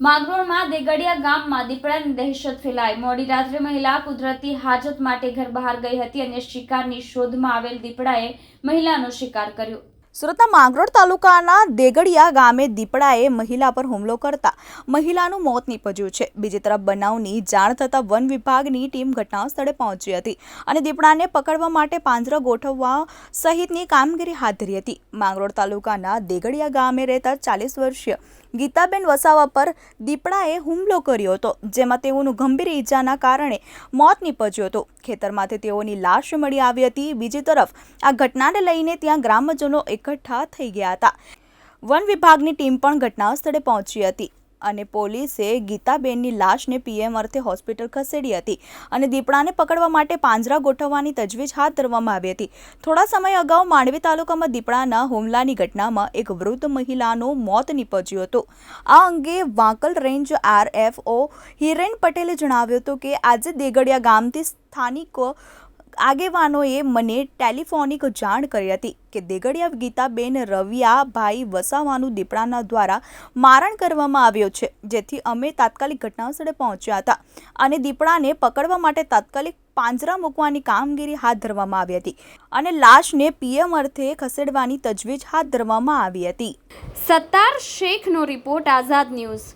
માંગરોળમાં દેગડિયા ગામમાં દીપડાની દહેશત ફેલાઈ. મોડી રાત્રે મહિલા કુદરતી હાજત માટે ઘર બહાર ગઈ હતી અને શિકારની શોધમાં આવેલ દીપડાએ મહિલાનો શિકાર કર્યો. સુરતના માંગરોળ તાલુકાના દેગડિયા ગામે દીપડાએ મહિલા પર હુમલો કરતા મહિલાનું મોત નીપજ્યું છે. બીજી તરફ બનાવની જાણ થતાં વન વિભાગની ટીમ ઘટના સ્થળે પહોંચી હતી અને દીપડાને પકડવા માટે પાંજરો ગોઠવવા સહિતની કામગીરી હાથ ધરી હતી. માંગરોળ તાલુકાના દેગડિયા ગામે રહેતા ચાલીસ વર્ષીય ગીતાબેન વસાવા પર દીપડાએ હુમલો કર્યો હતો, જેમાં તેઓનું ગંભીર ઈજાના કારણે મોત નીપજ્યું હતું. ખેતરમાંથી તેઓની લાશ મળી આવી હતી. બીજી તરફ, આ ઘટનાને લઈને ત્યાં ગ્રામજનો એકઠા થઈ ગયા હતા. વન વિભાગની ટીમ પણ ઘટના સ્થળે પહોંચી હતી. અને પોલીસે ગીતાબેનની લાશને પીએમ અર્થે હોસ્પિટલ ખસેડી હતી અને દીપડાને પકડવા માટે પાંજરા ગોઠવવાની તજવીજ હાથ ધરવામાં આવી હતી. થોડા સમય અગાઉ માંડવી તાલુકામાં દીપડાના હુમલાની ઘટનામાં એક વૃદ્ધ મહિલાનું મોત નીપજ્યું હતું. આ અંગે વાંકલ રેન્જ આરએફઓ હિરેન પટેલે જણાવ્યું હતું કે આજે દેગડિયા ગામથી સ્થાનિકો આગેવાનોએ મને ટેલિફોનિક જાણ કરી હતી કે દેગડિયા ગીતાબેન રવિયાભાઈ વસાવાનું દીપડાના દ્વારા મારણ કરવામાં આવ્યો છે, જેથી અમે તાત્કાલિક ઘટનાસ્થળે પહોંચ્યા હતા અને દીપડાને પકડવા માટે તાત્કાલિક પાંજરા મૂકવાની કામગીરી હાથ ધરવામાં આવી હતી અને લાશને પીએમ અર્થે ખસેડવાની તજવીજ હાથ ધરવામાં આવી હતી. સત્તાર શેખનો રિપોર્ટ આઝાદ ન્યૂઝ.